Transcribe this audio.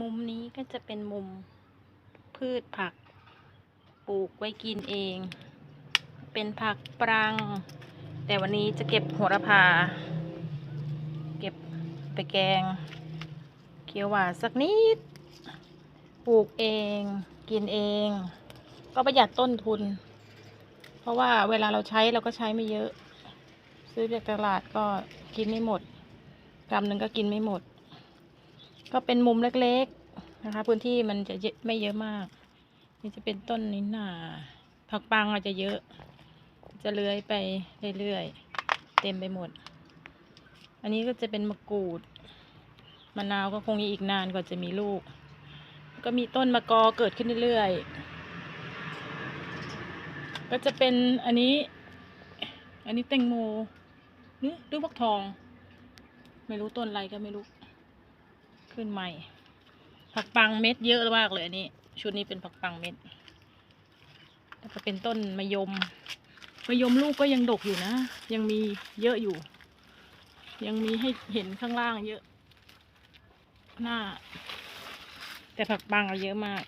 มุมนี้ก็จะเป็นมุมพืชผักปลูกไว้กินเอง เป็นผักปรัง แต่วันนี้จะเก็บโหระพา เก็บไปแกง เขียวหวานสักนิด ปลูกเอง กินเอง ก็ประหยัดต้นทุน เพราะว่าเวลาเราใช้เราก็ใช้ไม่เยอะ ซื้อจากตลาดก็กินไม่หมดกำหนึ่งก็กินไม่หมด ก็เป็นมุมเล็กๆนะคะ พื้นที่มันจะเยอะไม่เยอะมาก นี่จะเป็นต้นนี้นาผักปังอาจจะเยอะ จะเลื้อยไปเรื่อยๆเต็มไปหมด อันนี้ก็จะเป็นมะกรูดมะนาวก็คงอีกนานกว่าจะมีลูก ก็มีต้นมะกอเกิดขึ้นเรื่อยๆก็จะเป็นอันนี้ อันนี้แตงโมนี่ดูฟักทอง ไม่รู้ต้นอะไรก็ไม่รู้ ขึ้นใหม่ ผักปังเม็ดเยอะมากเลยอันนี้ ชุดนี้เป็นผักปังเม็ดแล้วก็เป็นต้นมะยมมะยมลูกก็ยังดกอยู่นะ ยังมีเยอะอยู่ ยังมีให้เห็นข้างล่างเยอะ หน้า แต่ผักปังเอาเยอะมาก